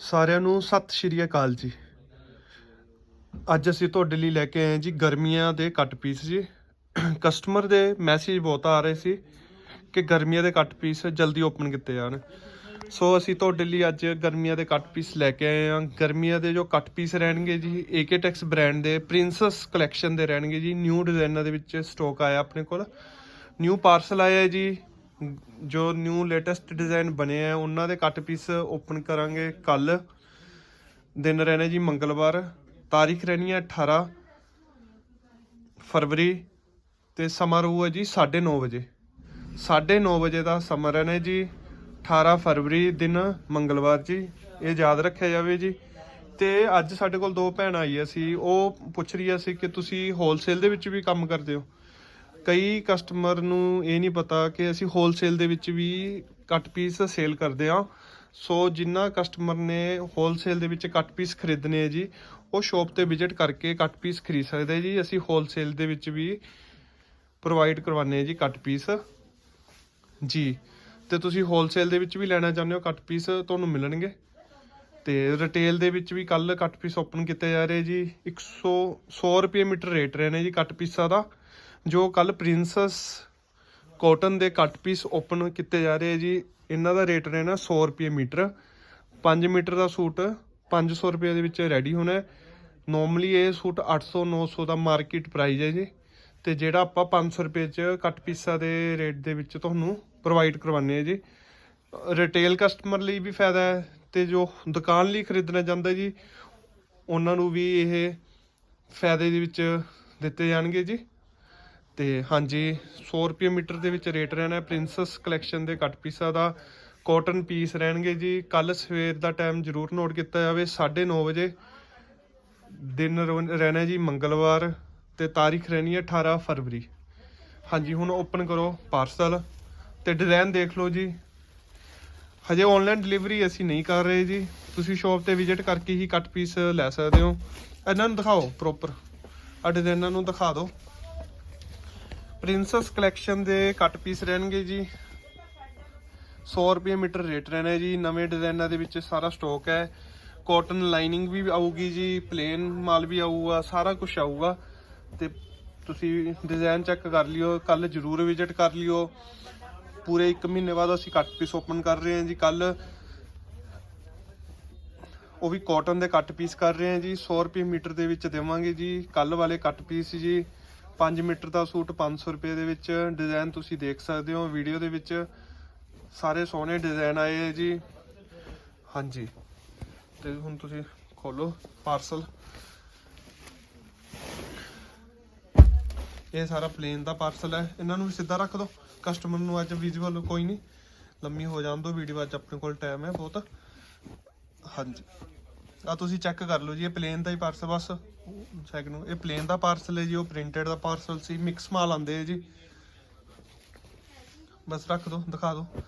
ਸਾਰਿਆਂ ਨੂੰ ਸਤਿ ਸ਼੍ਰੀ ਅਕਾਲ ਜੀ। ਅੱਜ ਅਸੀਂ ਤੁਹਾਡੇ ਲਈ ਲੈ ਕੇ ਆਏ ਹਾਂ ਜੀ ਗਰਮੀਆਂ ਦੇ ਕੱਟ ਪੀਸ ਜੀ। ਕਸਟਮਰ ਦੇ ਮੈਸੇਜ ਬਹੁਤ ਆ ਰਹੇ ਸੀ ਕਿ ਗਰਮੀਆਂ ਦੇ ਕੱਟ ਪੀਸ ਜਲਦੀ ਓਪਨ ਕੀਤੇ ਜਾਣ। ਸੋ ਅਸੀਂ ਤੁਹਾਡੇ ਲਈ ਅੱਜ ਗਰਮੀਆਂ ਦੇ ਕੱਟ ਪੀਸ ਲੈ ਕੇ ਆਏ ਹਾਂ। ਗਰਮੀਆਂ ਦੇ ਜੋ ਕੱਟ ਪੀਸ ਰਹਿਣਗੇ ਜੀ ਏਕੇਟੈਕਸ ਬ੍ਰਾਂਡ ਦੇ ਪ੍ਰਿੰਸਸ ਕਲੈਕਸ਼ਨ ਦੇ ਰਹਿਣਗੇ ਜੀ। ਨਿਊ ਡਿਜ਼ਾਈਨਾਂ ਦੇ ਵਿੱਚ ਸਟਾਕ ਆਇਆ ਆਪਣੇ ਕੋਲ। ਨਿਊ ਪਾਰਸਲ ਆਇਆ ਜੀ। ਜੋ ਨਿਊ ਲੇਟੈਸਟ ਡਿਜ਼ਾਈਨ ਬਣੇ ਆ, ਉਹਨਾਂ ਦੇ ਕੱਟ ਪੀਸ ਓਪਨ ਕਰਾਂਗੇ ਕੱਲ। ਦਿਨ ਰਹਿਣਾ ਜੀ ਮੰਗਲਵਾਰ, ਤਾਰੀਖ ਰਹਿਣੀ ਹੈ 18 ਫਰਵਰੀ ਤੇ ਸਮਾਂ ਰਹੂ ਹੈ ਜੀ 9:30 ਵਜੇ। 9:30 ਵਜੇ ਦਾ ਸਮਾਂ ਰਹਿਣਾ ਜੀ 18 ਫਰਵਰੀ, ਦਿਨ ਮੰਗਲਵਾਰ ਜੀ, ਇਹ ਯਾਦ ਰੱਖਿਆ ਜਾਵੇ ਜੀ। ਤੇ ਅੱਜ ਸਾਡੇ ਕੋਲ ਦੋ ਭੈਣਾਂ ਆਈਆਂ ਸੀ, ਉਹ ਪੁੱਛ ਰਹੀਆਂ ਸੀ ਕਿ ਤੁਸੀਂ ਹੋਲਸੇਲ ਦੇ ਵਿੱਚ ਵੀ ਕੰਮ ਕਰਦੇ ਹੋ? ਕਈ ਕਸਟਮਰ ਨੂੰ ਇਹ ਨਹੀਂ ਪਤਾ ਕਿ ਅਸੀਂ ਹੋਲਸੇਲ ਦੇ ਵਿੱਚ ਵੀ ਕੱਟ ਪੀਸ ਸੇਲ ਕਰਦੇ ਹਾਂ। ਸੋ ਜਿੰਨਾ ਕਸਟਮਰ ਨੇ ਹੋਲਸੇਲ ਦੇ ਵਿੱਚ ਕੱਟ ਪੀਸ ਖਰੀਦਣੇ ਹੈ ਜੀ, ਉਹ ਸ਼ਾਪ ਤੇ ਵਿਜ਼ਿਟ ਕਰਕੇ ਕੱਟ ਪੀਸ ਖਰੀਦ ਸਕਦੇ ਜੀ। ਅਸੀਂ ਹੋਲਸੇਲ ਦੇ ਵਿੱਚ ਵੀ ਪ੍ਰੋਵਾਈਡ ਕਰਵਾਉਂਦੇ ਹਾਂ ਜੀ ਕੱਟ ਪੀਸ ਜੀ, ਤੇ ਤੁਸੀਂ ਹੋਲਸੇਲ ਦੇ ਵਿੱਚ ਵੀ ਲੈਣਾ ਚਾਹੁੰਦੇ ਹੋ ਕੱਟ ਪੀਸ ਤੁਹਾਨੂੰ ਮਿਲਣਗੇ। ਤੇ ਰਿਟੇਲ ਦੇ ਵਿੱਚ ਵੀ ਕੱਲ ਕੱਟ ਪੀਸ ਓਪਨ ਕੀਤੇ ਜਾ ਰਹੇ ਜੀ। 100 100 ਰੁਪਏ ਮੀਟਰ ਰੇਟ ਰਹੇ ਨੇ ਜੀ ਕੱਟ ਪੀਸਾਂ ਦਾ। ਜੋ ਕੱਲ ਪ੍ਰਿੰਸਸ ਕਾਟਨ ਦੇ ਕੱਟ ਪੀਸ ਓਪਨ ਕੀਤੇ ਜਾ ਰਹੇ ਜੀ, ਇਹਨਾਂ ਦਾ ਰੇਟ ਰਹਿਣਾ 100 ਰੁਪਏ ਮੀਟਰ। 5 ਮੀਟਰ ਦਾ ਸੂਟ 500 ਰੁਪਏ ਦੇ ਵਿੱਚ ਰੈਡੀ ਹੋਣਾ ਨੋਰਮਲੀ ਇਹ ਸੂਟ 800 900 ਦਾ ਮਾਰਕੀਟ ਪ੍ਰਾਈਸ ਹੈ ਜੀ। ਤੇ ਜਿਹੜਾ ਆਪਾਂ 500 ਰੁਪਏ ਚ ਕੱਟ ਪੀਸਾਂ ਦੇ ਰੇਟ ਦੇ ਵਿੱਚ ਤੁਹਾਨੂੰ ਪ੍ਰੋਵਾਈਡ ਕਰਵਾਉਂਦੇ ਆ ਜੀ। ਰਿਟੇਲ ਕਸਟਮਰ ਲਈ ਵੀ ਫਾਇਦਾ ਹੈ ਤੇ ਜੋ ਦੁਕਾਨ ਲਈ ਖਰੀਦਣਾ ਚਾਹੁੰਦਾ ਜੀ, ਉਹਨਾਂ ਨੂੰ ਵੀ ਇਹ ਫਾਇਦੇ ਦੇ ਵਿੱਚ ਦਿੱਤੇ ਜਾਣਗੇ ਜੀ। ਤੇ ਹਾਂਜੀ 100 ਰੁਪਏ ਮੀਟਰ ਦੇ ਵਿੱਚ ਰੇਟ ਰਹਿਣਾ ਹੈ। ਪ੍ਰਿੰਸਸ ਕਲੈਕਸ਼ਨ ਦੇ ਕੱਟ ਪੀਸਾਂ ਦਾ ਕਾਟਨ ਪੀਸ ਰਹਿਣਗੇ ਜੀ। ਕੱਲ ਸਵੇਰ ਦਾ ਟਾਈਮ ਜ਼ਰੂਰ ਨੋਟ ਕੀਤਾ ਜਾਵੇ। 9:30 ਵਜੇ ਦਿਨ ਰਹਿਣਾ ਜੀ ਮੰਗਲਵਾਰ ਤੇ ਤਾਰੀਖ ਰਹਿਣੀ ਹੈ 18 ਫਰਵਰੀ। ਹਾਂਜੀ, ਹੁਣ ਓਪਨ ਕਰੋ ਪਾਰਸਲ ਤੇ ਡਿਜ਼ਾਈਨ ਦੇਖ ਲਓ ਜੀ। ਹਜੇ ਆਨਲਾਈਨ ਡਿਲੀਵਰੀ ਅਸੀਂ ਨਹੀਂ ਕਰ ਰਹੇ ਜੀ। ਤੁਸੀਂ ਸ਼ਾਪ ਤੇ ਵਿਜ਼ਿਟ ਕਰਕੇ ਹੀ ਕੱਟ ਪੀਸ ਲੈ ਸਕਦੇ ਹੋ। ਇਹਨਾਂ ਨੂੰ ਦਿਖਾਓ ਪ੍ਰੋਪਰ ਆ ਡਿਜ਼ਾਈਨਾਂ ਨੂੰ ਦਿਖਾ ਦਿਓ। ਪ੍ਰਿੰਸਸ ਕਲੈਕਸ਼ਨ ਦੇ ਕੱਟ ਪੀਸ ਰਹਿਣਗੇ ਜੀ। 100 ਰੁਪਏ ਮੀਟਰ ਰੇਟ ਰਹਿਣਾ ਜੀ। ਨਵੇਂ ਡਿਜ਼ਾਈਨਾਂ ਦੇ ਵਿੱਚ ਸਾਰਾ ਸਟਾਕ ਹੈ। ਕਾਟਨ ਲਾਈਨਿੰਗ ਵੀ ਆਊਗੀ ਜੀ। ਪਲੇਨ ਮਾਲ ਵੀ ਆਊਗਾ। ਸਾਰਾ ਕੁਝ ਆਊਗਾ। ਤੇ ਤੁਸੀਂ ਡਿਜ਼ਾਈਨ ਚੈੱਕ ਕਰ ਲਿਓ। ਕੱਲ ਜਰੂਰ ਵਿਜ਼ਿਟ ਕਰ ਲਿਓ। ਪੂਰੇ 1 ਮਹੀਨੇ ਬਾਅਦ ਅਸੀਂ ਕੱਟ ਪੀਸ ਓਪਨ ਕਰ ਰਹੇ ਹਾਂ ਜੀ। ਕੱਲ ਉਹ ਵੀ ਕਾਟਨ ਦੇ ਕੱਟ ਪੀਸ ਕਰ ਰਹੇ ਹਾਂ ਜੀ। 100 ਰੁਪਏ ਮੀਟਰ ਦੇ ਵਿੱਚ ਦੇਵਾਂਗੇ ਜੀ। ਕੱਲ ਵਾਲੇ ਕੱਟ ਪੀਸ ਜੀ। 5 ਮੀਟਰ ਦਾ ਸੂਟ 500 ਰੁਪਏ ਦੇ ਵਿੱਚ ਡਿਜ਼ਾਈਨ ਤੁਸੀਂ ਦੇਖ ਸਕਦੇ ਹੋ। ਵੀਡੀਓ ਦੇ ਵਿੱਚ ਸਾਰੇ ਸੋਹਣੇ ਡਿਜ਼ਾਈਨ ਆਏ ਹੈ ਜੀ। ਹਾਂਜੀ। ਤੇ ਹੁਣ ਤੁਸੀਂ ਖੋਲੋ ਪਾਰਸਲ ਇਹ ਸਾਰਾ ਪਲੇਨ ਦਾ ਪਾਰਸਲ ਹੈ। ਇਹਨਾਂ ਨੂੰ ਵੀ ਸਿੱਧਾ ਰੱਖ ਦਿਓ। ਕਸਟਮਰ ਨੂੰ ਅੱਜ ਵਿਜ਼ੂਅਲ ਕੋਈ ਨਹੀਂ। ਲੰਮੀ ਹੋ ਜਾਣ ਦਿਓ। ਵੀਡੀਓ ਅੱਜ ਆਪਣੇ ਕੋਲ ਟਾਈਮ ਹੈ ਬਹੁਤ। ਹਾਂਜੀ। ਆ ਤੁਸੀਂ ਚੈੱਕ ਕਰ ਲਓ ਜੀ, ਇਹ ਪਲੇਨ ਦਾ ਹੀ ਪਾਰਸਲ ਬਸ। ਸੈਕਿੰਡ ਨੂੰ, ਇਹ ਪਲੇਨ ਦਾ ਪਾਰਸਲ ਹੈ ਜੀ, ਉਹ ਪ੍ਰਿੰਟਡ ਦਾ ਪਾਰਸਲ ਸੀ ਮਿਕਸ ਮਾਲ ਆਉਂਦੇ ਹੈ ਜੀ। ਬਸ ਰੱਖ ਦਿਓ ਦਿਖਾ ਦਿਓ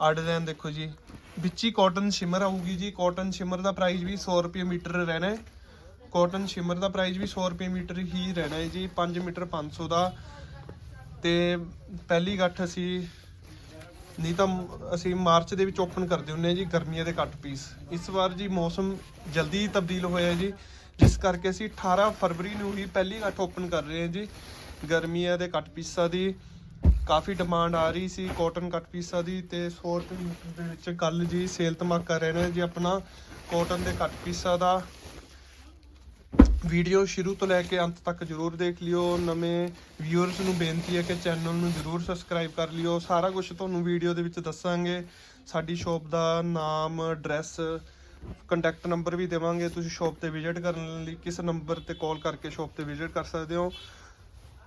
ਆ ਡਿਜ਼ਾਈਨ ਦੇਖੋ ਜੀ। ਵਿੱਚ ਹੀ ਕਾਟਨ ਸ਼ਿਮਰ ਆਊਗੀ ਜੀ ਕਾਟਨ ਸ਼ਿਮਰ ਦਾ ਪ੍ਰਾਈਸ ਵੀ 100 ਰੁਪਏ ਮੀਟਰ ਰਹਿਣਾ ਹੈ। ਕਾਟਨ ਸ਼ਿਮਰ ਦਾ ਪ੍ਰਾਈਸ ਵੀ 100 ਰੁਪਏ ਮੀਟਰ ਹੀ ਰਹਿਣਾ ਹੈ ਜੀ 5 ਮੀਟਰ 500 ਦਾ। ਤੇ ਪਹਿਲੀ ਗੱਠ ਅਸੀਂ ਨਹੀਂ ਤਾਂ ਅਸੀਂ ਮਾਰਚ ਦੇ ਵਿੱਚ ਓਪਨ ਕਰਦੇ ਹੁੰਨੇ ਆ ਜੀ ਗਰਮੀਆਂ ਦੇ ਕੱਟ ਪੀਸ ਇਸ ਵਾਰ ਜੀ ਮੌਸਮ ਜਲਦੀ ਤਬਦੀਲ ਹੋਇਆ ਜੀ। ਜਿਸ ਕਰਕੇ ਅਸੀਂ 18 ਫਰਵਰੀ ਨੂੰ ਹੀ ਪਹਿਲੀ ਗੱਠ ਓਪਨ ਕਰ ਰਹੇ ਹਾਂ ਜੀ ਗਰਮੀਆਂ ਦੇ ਕੱਟ ਪੀਸਾਂ ਦੀ। ਕਾਫੀ ਡਿਮਾਂਡ ਆ ਰਹੀ ਸੀ ਕਾਟਨ ਕੱਟ ਪੀਸਾਂ ਦੀ ਤੇ 100 ਰੁਪਏ ਮੀਟਰ ਦੇ ਵਿੱਚ ਕੱਲ ਜੀ ਸੇਲ ਧਮਾਕਾ ਰਹਿਣਾ ਜੀ ਆਪਣਾ। ਕਾਟਨ ਦੇ ਕੱਟ ਪੀਸਾਂ ਦਾ ਵੀਡੀਓ ਸ਼ੁਰੂ ਤੋਂ ਲੈ ਕੇ ਅੰਤ ਤੱਕ ਜਰੂਰ ਦੇਖ ਲਿਓ। ਨਵੇਂ ਵਿਊਅਰਸ ਨੂੰ ਬੇਨਤੀ ਹੈ ਕਿ ਚੈਨਲ ਨੂੰ ਜਰੂਰ ਸਬਸਕ੍ਰਾਈਬ ਕਰ ਲਿਓ। ਸਾਰਾ ਕੁਝ ਤੁਹਾਨੂੰ ਵੀਡੀਓ ਦੇ ਵਿੱਚ ਦੱਸਾਂਗੇ। ਸਾਡੀ ਸ਼ਾਪ ਦਾ ਨਾਮ ਐਡਰੈਸ ਕੰਟੈਕਟ ਨੰਬਰ ਵੀ ਦੇਵਾਂਗੇ। ਤੁਸੀਂ ਸ਼ਾਪ ਤੇ ਵਿਜ਼ਿਟ ਕਰਨ ਲਈ ਕਿਸ ਨੰਬਰ ਤੇ ਕਾਲ ਕਰਕੇ ਸ਼ਾਪ ਤੇ ਵਿਜ਼ਿਟ ਕਰ ਸਕਦੇ ਹੋ।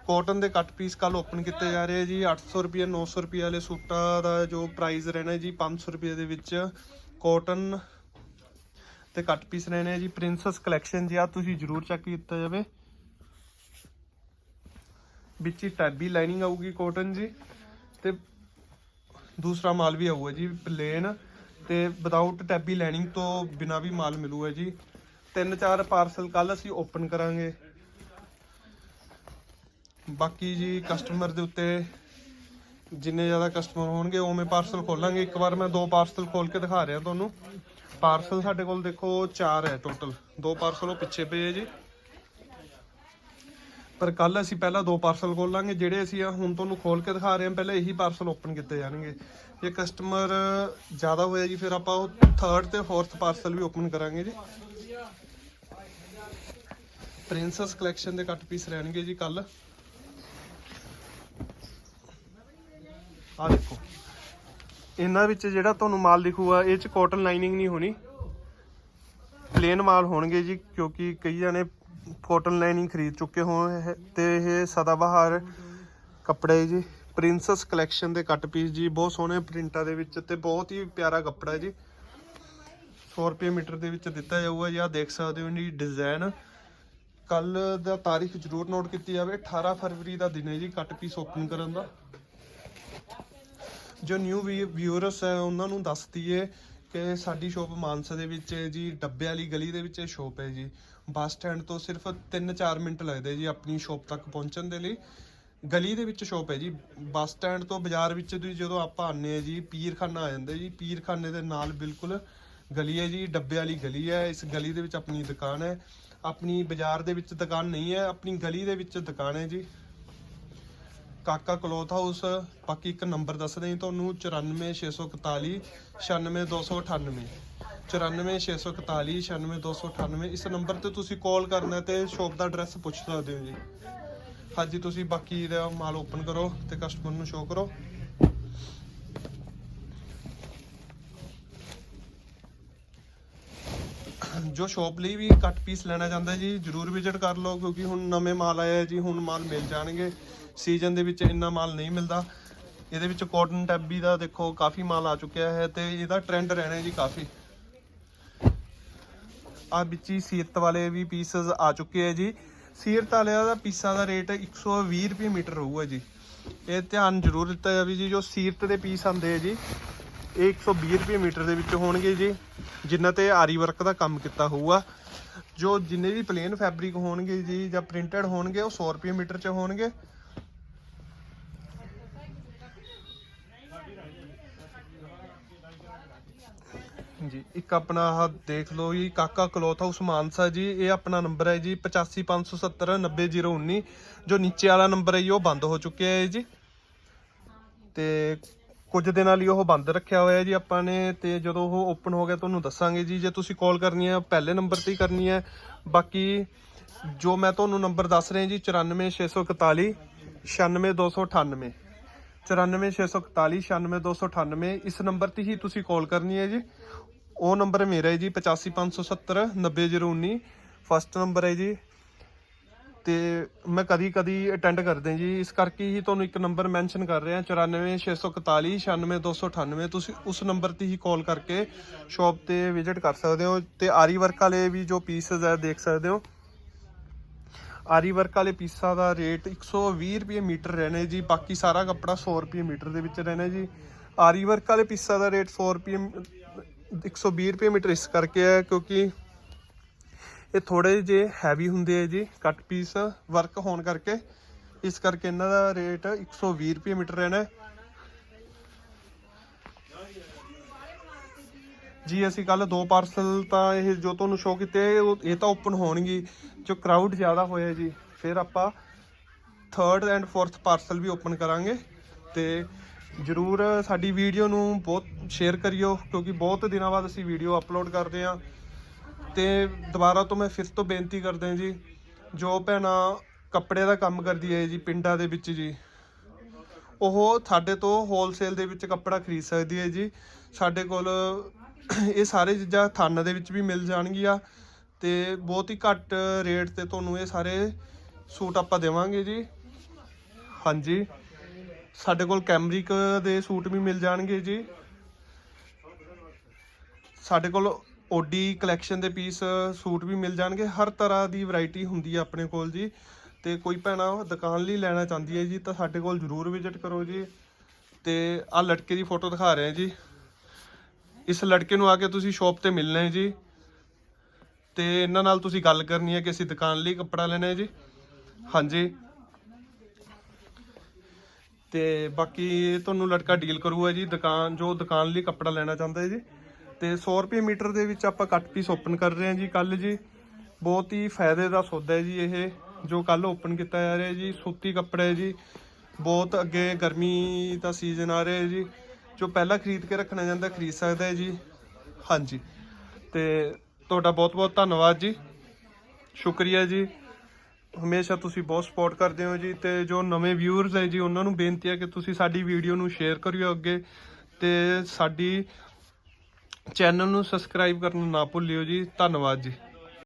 ਕਾਟਨ ਦੇ ਕੱਟ ਪੀਸ ਕੱਲ ਓਪਨ ਕੀਤੇ ਜਾ ਰਹੇ ਆ ਜੀ 800 ਰੁਪਏ 900 ਰੁਪਏ ਵਾਲੇ ਸੂਟਾਂ ਦਾ ਜੋ ਪ੍ਰਾਈਸ ਰਹਿਣਾ ਹੈ ਜੀ 500 ਰੁਪਏ ਦੇ ਵਿੱਚ। ਕਾਟਨ ਤੇ ਕੱਟ ਪੀਸ ਰਹਿਣੇ ਆ ਜੀ ਪ੍ਰਿੰਸਸ ਕਲੈਕਸ਼ਨ ਜੀ ਆ ਤੁਸੀਂ ਜਰੂਰ ਚੈੱਕ ਕੀਤਾ ਜਾਵੇ। ਵਿੱਚ ਹੀ ਟੈਬੀ ਲਾਈਨਿੰਗ ਆਊਗੀ ਕਾਟਨ ਜੀ, ਤੇ ਦੂਸਰਾ ਮਾਲ ਵੀ ਆਊਗਾ ਜੀ ਪਲੇਨ ਤੇ ਵਿਦਆਊਟ ਟੈਬੀ ਲਾਈਨਿੰਗ ਤੋਂ ਬਿਨਾ ਵੀ ਮਾਲ ਮਿਲੂਗਾ ਜੀ। ਤਿੰਨ ਚਾਰ ਪਾਰਸਲ ਕੱਲ ਅਸੀਂ ਓਪਨ ਕਰਾਂਗੇ। ਬਾਕੀ ਜੀ ਕਸਟਮਰ ਦੇ ਉੱਤੇ ਜਿੰਨੇ ਜ਼ਿਆਦਾ ਕਸਟਮਰ ਹੋਣਗੇ, ਉਵੇਂ ਪਾਰਸਲ ਖੋਲਾਂਗੇ। ਇੱਕ ਵਾਰ ਮੈਂ ਦੋ ਪਾਰਸਲ ਖੋਲ ਕੇ ਦਿਖਾ ਰਿਹਾ ਤੁਹਾਨੂੰ। ਪਾਰਸਲ ਸਾਡੇ ਕੋਲ ਦੇਖੋ ਚਾਰ ਹੈ ਟੋਟਲ ਦੋ ਪਾਰਸਲ ਉਹ ਪਿੱਛੇ ਪਏ ਹੈ ਜੀ। ਪਰ ਕੱਲ ਅਸੀਂ ਪਹਿਲਾਂ ਦੋ ਪਾਰਸਲ ਖੋਲਾਂਗੇ, ਜਿਹੜੇ ਅਸੀਂ ਹੁਣ ਤੁਹਾਨੂੰ ਖੋਲ ਕੇ ਦਿਖਾ ਰਹੇ ਹਾਂ, ਪਹਿਲਾਂ ਇਹੀ ਪਾਰਸਲ ਓਪਨ ਕੀਤੇ ਜਾਣਗੇ। ਜੇ ਕਸਟਮਰ ਜ਼ਿਆਦਾ ਹੋਇਆ ਜੀ, ਫਿਰ ਆਪਾਂ ਉਹ ਥਰਡ ਤੇ ਫੋਰਥ ਪਾਰਸਲ ਵੀ ਓਪਨ ਕਰਾਂਗੇ ਜੀ। ਪ੍ਰਿੰਸਸ ਕਲੈਕਸ਼ਨ ਦੇ ਕੱਟ ਪੀਸ ਰਹਿਣਗੇ ਜੀ ਕੱਲ ਆ ਦੇਖੋ। ਇਹਨਾਂ ਵਿੱਚ ਜਿਹੜਾ ਤੁਹਾਨੂੰ ਮਾਲ ਦਿਖੂਗਾ, ਇਹ ਚ ਕਾਟਨ ਲਾਈਨਿੰਗ ਨਹੀਂ ਹੋਣੀ। ਪਲੇਨ ਮਾਲ ਹੋਣਗੇ ਜੀ, ਕਿਉਂਕਿ ਕਈ ਜਣੇ ਕਾਟਨ ਲਾਈਨਿੰਗ ਖਰੀਦ ਚੁੱਕੇ ਹੋਣ, ਇਹ- ਤੇ ਇਹ ਸਦਾਬਹਾਰ ਕੱਪੜੇ ਜੀ। ਪ੍ਰਿੰਸਸ ਕਲੈਕਸ਼ਨ ਦੇ ਕੱਟ ਪੀਸ ਜੀ, ਬਹੁਤ ਸੋਹਣੇ ਪ੍ਰਿੰਟਾਂ ਦੇ ਵਿੱਚ ਤੇ ਬਹੁਤ ਹੀ ਪਿਆਰਾ ਕੱਪੜਾ ਜੀ। 100 ਰੁਪਏ ਮੀਟਰ ਦੇ ਵਿੱਚ ਦਿੱਤਾ ਜਾਊਗਾ ਜੀ, ਆਹ ਦੇਖ ਸਕਦੇ ਹੋ ਜੀ ਡਿਜ਼ਾਈਨ ਕੱਲ ਦਾ ਤਾਰੀਖ ਜ਼ਰੂਰ ਨੋਟ ਕੀਤੀ ਜਾਵੇ 18 ਫਰਵਰੀ ਦਾ ਦਿਨ ਹੈ ਜੀ ਕੱਟ ਪੀਸ ਓਪਨ ਕਰਨ ਦਾ। ਜੋ ਨਿਊ ਵਿਊਅਰਸ ਹੈ, ਉਹਨਾਂ ਨੂੰ ਦੱਸ ਦਈਏ ਕਿ ਸਾਡੀ ਸ਼ੋਪ ਮਾਨਸਾ ਦੇ ਵਿੱਚ ਹੈ ਜੀ, ਡੱਬੇ ਵਾਲੀ ਗਲੀ ਦੇ ਵਿੱਚ ਇਹ ਸ਼ੋਪ ਹੈ ਜੀ। ਬੱਸ ਸਟੈਂਡ ਤੋਂ ਸਿਰਫ 3-4 ਮਿੰਟ ਲੱਗਦੇ ਜੀ ਆਪਣੀ ਸ਼ੋਪ ਤੱਕ ਪਹੁੰਚਣ ਦੇ ਲਈ। ਗਲੀ ਦੇ ਵਿੱਚ ਸ਼ੋਪ ਹੈ ਜੀ। ਬੱਸ ਸਟੈਂਡ ਤੋਂ ਬਾਜ਼ਾਰ ਵਿੱਚ ਦੀ ਜਦੋਂ ਆਪਾਂ ਆਨੇ ਆ ਜੀ, ਪੀਰਖਾਨਾ ਆ ਜਾਂਦਾ ਜੀ। ਪੀਰਖਾਨੇ ਦੇ ਨਾਲ ਬਿਲਕੁਲ ਗਲੀ ਹੈ ਜੀ, ਡੱਬੇ ਵਾਲੀ ਗਲੀ ਹੈ। ਇਸ ਗਲੀ ਦੇ ਵਿੱਚ ਆਪਣੀ ਦੁਕਾਨ ਹੈ। ਆਪਣੀ ਬਾਜ਼ਾਰ ਦੇ ਵਿੱਚ ਦੁਕਾਨ ਨਹੀਂ ਹੈ, ਆਪਣੀ ਗਲੀ ਦੇ ਵਿੱਚ ਦੁਕਾਨ ਹੈ ਜੀ। ਕਾਕਾ ਕਲੋਥ ਹਾਊਸ, ਬਾਕੀ ਇੱਕ ਨੰਬਰ ਦੱਸ ਦੇਂ ਤੁਹਾਨੂੰ 94641 96298 94641 96298 ਇਸ ਨੰਬਰ ਤੇ ਤੁਸੀਂ ਕਾਲ ਕਰਨਾ ਤੇ ਸ਼ੋਪ ਦਾ ਐਡਰੈਸ ਪੁੱਛ ਸਕਦੇ ਹੋ ਜੀ। ਹਾਂਜੀ, ਤੁਸੀਂ ਬਾਕੀ ਦਾ ਮਾਲ ਓਪਨ ਕਰੋ ਤੇ ਕਸਟਮਰ ਨੂੰ ਸ਼ੋਅ ਕਰੋ। ਜੋ ਸ਼ੋਪ ਲਈ ਵੀ ਕੱਟ ਪੀਸ ਲੈਣਾ ਚਾਹੁੰਦਾ ਜੀ, ਜਰੂਰ ਵਿਜ਼ਿਟ ਕਰ ਲਓ, ਕਿਉਂਕਿ ਹੁਣ ਨਵੇਂ ਮਾਲ ਆਏ ਜੀ, ਹੁਣ ਮਾਲ ਮਿਲ ਜਾਣਗੇ। ਸੀਜ਼ਨ ਦੇ ਵਿੱਚ ਇੰਨਾ ਮਾਲ ਨਹੀਂ ਮਿਲਦਾ। ਇਹਦੇ ਵਿੱਚ ਕਾਟਨ ਟੈਬੀ ਦਾ ਦੇਖੋ ਕਾਫੀ ਮਾਲ ਆ ਚੁੱਕਿਆ ਹੈ ਤੇ ਇਹਦਾ ਟ੍ਰੈਂਡ ਰਹਿਣਾ ਜੀ ਕਾਫੀ। ਆ ਵਿੱਚ ਹੀ ਸੀਰਤ ਵਾਲੇ ਵੀ ਪੀਸਸ ਆ ਚੁੱਕੇ ਆ ਜੀ। ਸੀਰਤ ਵਾਲਿਆਂ ਦਾ ਪੀਸਾਂ ਦਾ ਰੇਟ 120 ਰੁਪਏ ਮੀਟਰ ਰਹੂਗਾ ਜੀ। ਇਹ ਧਿਆਨ ਜ਼ਰੂਰ ਦਿੱਤਾ ਜਾਵੇ ਜੀ, ਜੋ ਸੀਰਤ ਦੇ ਪੀਸ ਆਉਂਦੇ ਆ ਜੀ, ਇਹ 120 ਰੁਪਏ ਮੀਟਰ ਦੇ ਵਿੱਚ ਹੋਣਗੇ ਜੀ, ਜਿਨ੍ਹਾਂ ਤੇ ਆਰੀ ਵਰਕ ਦਾ ਕੰਮ ਕੀਤਾ ਹੋਊਗਾ। ਜੋ ਜਿੰਨੇ ਵੀ ਪਲੇਨ ਫੈਬਰਿਕ ਹੋਣਗੇ ਜੀ ਜਾਂ ਪ੍ਰਿੰਟਡ ਹੋਣਗੇ, ਉਹ 100 ਰੁਪਏ ਮੀਟਰ 'ਚ ਹੋਣਗੇ। ਜੀ, ਇੱਕ ਆਪਣਾ ਆਹ ਦੇਖ ਲਓ ਜੀ, ਕਾਕਾ ਕਲੋਥ ਹਾਊਸ ਮਾਨਸਾ ਜੀ, ਇਹ ਆਪਣਾ ਨੰਬਰ ਹੈ ਜੀ 8557 90019 ਜੋ ਨੀਚੇ ਵਾਲਾ ਨੰਬਰ ਹੈ ਜੀ, ਉਹ ਬੰਦ ਹੋ ਚੁੱਕਿਆ ਹੈ ਜੀ। ਤੇ ਕੁਝ ਦਿਨਾਂ ਲਈ ਉਹ ਬੰਦ ਰੱਖਿਆ ਹੋਇਆ ਜੀ ਆਪਾਂ ਨੇ, ਤੇ ਜਦੋਂ ਉਹ ਓਪਨ ਹੋ ਗਿਆ ਤੁਹਾਨੂੰ ਦੱਸਾਂਗੇ ਜੀ, ਜੇ ਤੁਸੀਂ ਕਾਲ ਕਰਨੀ ਹੈ, ਪਹਿਲੇ ਨੰਬਰ ਤੇ ਹੀ ਕਰਨੀ ਹੈ। ਬਾਕੀ ਜੋ ਮੈਂ ਤੁਹਾਨੂੰ ਨੰਬਰ ਦੱਸ ਰਿਹਾ ਜੀ 94641 96298 94641 96298 ਇਸ ਨੰਬਰ ਤੇ ਹੀ ਤੁਸੀਂ ਕਾਲ ਕਰਨੀ ਹੈ ਜੀ। ਉਹ ਨੰਬਰ ਮੇਰਾ ਹੈ ਜੀ 85570 90019 ਫਸਟ ਨੰਬਰ ਹੈ ਜੀ। ਤੇ ਮੈਂ ਕਦੀ ਕਦੀ ਅਟੈਂਡ ਕਰਦੇ ਜੀ। ਇਸ ਕਰਕੇ ਹੀ ਤੁਹਾਨੂੰ ਇੱਕ ਨੰਬਰ ਮੈਂਸ਼ਨ ਕਰ ਰਿਹਾ। 94641 96298 ਤੁਸੀਂ ਉਸ ਨੰਬਰ ਤੇ ਹੀ ਕਾਲ ਕਰਕੇ ਸ਼ਾਪ ਤੇ ਵਿਜ਼ਿਟ ਕਰ ਸਕਦੇ ਹੋ। ਤੇ ਆਰੀ ਵਰਕ ਵਾਲੇ ਵੀ ਜੋ ਪੀਸਸ ਹੈ, ਦੇਖ ਸਕਦੇ ਹੋ। ਆਰੀ ਵਰਕ ਵਾਲੇ ਪੀਸਾਂ ਦਾ ਰੇਟ 120 ਰੁਪਏ ਮੀਟਰ ਰਹਿਣਾ ਜੀ। ਬਾਕੀ ਸਾਰਾ ਕੱਪੜਾ 100 ਰੁਪਏ ਮੀਟਰ ਦੇ ਵਿੱਚ ਰਹਿਣਾ ਜੀ। ਆਰੀ ਵਰਕ ਵਾਲੇ ਪੀਸਾਂ ਦਾ ਰੇਟ 100 ਰੁਪਏ 120 ਰੁਪਏ ਮੀਟਰ ਇਸ ਕਰਕੇ ਹੈ ਕਿਉਂਕਿ ਇਹ ਥੋੜੇ ਜੇ ਹੈਵੀ ਹੁੰਦੇ ਆ ਜੀ ਕੱਟ ਪੀਸ ਵਰਕ ਹੋਣ ਕਰਕੇ ਇਸ ਕਰਕੇ ਇਹਨਾਂ ਦਾ ਰੇਟ 120 ਰੁਪਏ ਮੀਟਰ ਰਹਿਣਾ ਹੈ। ਜੀ, ਅਸੀਂ ਕੱਲ ਦੋ ਪਾਰਸਲ ਤਾਂ ਇਹ ਜੋ ਤੁਹਾਨੂੰ ਸ਼ੋਅ ਕੀਤੇ, ਉਹ- ਇਹ ਤਾਂ ਓਪਨ ਹੋਣਗੇ, ਜੋ ਕਰਾਊਡ ਜ਼ਿਆਦਾ ਹੋਇਆ ਜੀ, ਫਿਰ ਆਪਾਂ ਥਰਡ ਐਂਡ ਫੋਰਥ ਪਾਰਸਲ ਵੀ ਓਪਨ ਕਰਾਂਗੇ ਤੇ ਜਰੂਰ ਸਾਡੀ ਵੀਡੀਓ ਨੂੰ ਬਹੁਤ ਸ਼ੇਅਰ ਕਰਿਓ, ਕਿਉਂਕਿ ਬਹੁਤ ਦਿਨਾਂ ਬਾਅਦ ਅਸੀਂ ਵੀਡੀਓ ਅਪਲੋਡ ਕਰਦੇ ਹਾਂ। ਤੇ ਦੁਬਾਰਾ ਤੋਂ ਮੈਂ ਫਿਰ ਤੋਂ ਬੇਨਤੀ ਕਰਦਾ ਜੀ, ਜੋ ਭੈਣਾਂ ਕੱਪੜੇ ਦਾ ਕੰਮ ਕਰਦੀ ਹੈ ਜੀ, ਪਿੰਡਾਂ ਦੇ ਵਿੱਚ ਜੀ, ਉਹ ਸਾਡੇ ਤੋਂ ਹੋਲਸੇਲ ਦੇ ਵਿੱਚ ਕੱਪੜਾ ਖਰੀਦ ਸਕਦੀ ਹੈ ਜੀ। ਸਾਡੇ ਕੋਲ ਇਹ ਸਾਰੇ ਚੀਜ਼ਾਂ ਥਾਨ ਦੇ ਵਿੱਚ ਵੀ ਮਿਲ ਜਾਣਗੀਆਂ ਤੇ ਬਹੁਤ ਹੀ ਘੱਟ ਰੇਟ ਤੇ ਤੁਹਾਨੂੰ ਇਹ ਸਾਰੇ ਸੂਟ ਆਪਾਂ ਦੇਵਾਂਗੇ ਜੀ। ਹਾਂਜੀ। ਸਾਡੇ ਕੋਲ ਕੈਮਰਿਕ ਦੇ ਸੂਟ ਵੀ ਮਿਲ ਜਾਣਗੇ ਜੀ। ਸਾਡੇ ਕੋਲ ਓਡੀ ਕਲੈਕਸ਼ਨ ਦੇ ਪੀਸ ਸੂਟ ਵੀ ਮਿਲ ਜਾਣਗੇ। ਹਰ ਤਰ੍ਹਾਂ ਦੀ ਵੈਰਾਈਟੀ ਹੁੰਦੀ ਹੈ ਆਪਣੇ ਕੋਲ ਜੀ। ਤੇ ਕੋਈ ਭੈਣਾ ਦੁਕਾਨ ਲਈ ਲੈਣਾ ਚਾਹੁੰਦੀ ਹੈ ਜੀ, ਤਾਂ ਸਾਡੇ ਕੋਲ ਜਰੂਰ ਵਿਜ਼ਿਟ ਕਰੋ ਜੀ। ਤੇ ਆ ਲੜਕੇ ਦੀ ਫੋਟੋ ਦਿਖਾ ਰਹੇ ਹਾਂ ਜੀ। ਇਸ ਲੜਕੇ ਨੂੰ ਆ ਕੇ ਤੁਸੀਂ ਸ਼ਾਪ ਤੇ ਮਿਲਣਾ ਹੈ ਜੀ। ਤੇ ਇਹਨਾਂ ਨਾਲ ਤੁਸੀਂ ਗੱਲ ਕਰਨੀ ਹੈ ਕਿ ਅਸੀਂ ਦੁਕਾਨ ਲਈ ਕੱਪੜਾ ਲੈਣਾ ਹੈ ਜੀ। ਹਾਂਜੀ। ਤੇ ਬਾਕੀ ਤੁਹਾਨੂੰ ਲੜਕਾ ਡੀਲ ਕਰੂਗਾ ਜੀ, ਦੁਕਾਨ ਜੋ ਦੁਕਾਨ ਲਈ ਕੱਪੜਾ ਲੈਣਾ ਚਾਹੁੰਦਾ ਹੈ ਜੀ। ਤੇ 100 ਰੁਪਏ ਮੀਟਰ ਦੇ ਵਿੱਚ ਆਪਾਂ ਕੱਟ ਪੀਸ ਓਪਨ ਕਰ ਰਹੇ ਹਾਂ ਜੀ ਕੱਲ ਜੀ। ਬਹੁਤ ਹੀ ਫਾਇਦੇ ਦਾ ਸੌਦਾ ਹੈ ਜੀ ਇਹ, ਜੋ ਕੱਲ ਓਪਨ ਕੀਤਾ ਜਾ ਰਿਹਾ ਜੀ। ਸੂਤੀ ਕੱਪੜਾ ਹੈ ਜੀ। ਬਹੁਤ ਅੱਗੇ ਗਰਮੀ ਦਾ ਸੀਜ਼ਨ ਆ ਰਿਹਾ ਹੈ ਜੀ। ਜੋ ਪਹਿਲਾਂ ਖਰੀਦ ਕੇ ਰੱਖਣਾ ਚਾਹੁੰਦਾ ਖਰੀਦ ਸਕਦਾ ਹੈ ਜੀ। ਹਾਂਜੀ। ਤੇ ਤੁਹਾਡਾ ਬਹੁਤ ਬਹੁਤ ਧੰਨਵਾਦ ਜੀ। ਸ਼ੁਕਰੀਆ ਜੀ। ਹਮੇਸ਼ਾ ਤੁਸੀਂ ਬਹੁਤ ਸਪੋਰਟ ਕਰਦੇ ਹੋ ਜੀ ਤੇ ਜੋ ਨਵੇਂ ਵਿਊਅਰਸ ਹੈ ਜੀ, ਉਹਨਾਂ ਨੂੰ ਬੇਨਤੀ ਹੈ ਕਿ ਤੁਸੀਂ ਸਾਡੀ ਵੀਡੀਓ ਨੂੰ ਸ਼ੇਅਰ ਕਰਿਓ ਅੱਗੇ ਤੇ ਸਾਡੀ ਚੈਨਲ ਨੂੰ ਸਬਸਕ੍ਰਾਈਬ ਕਰਨਾ ਨਾ ਭੁੱਲਿਓ ਜੀ। ਧੰਨਵਾਦ ਜੀ।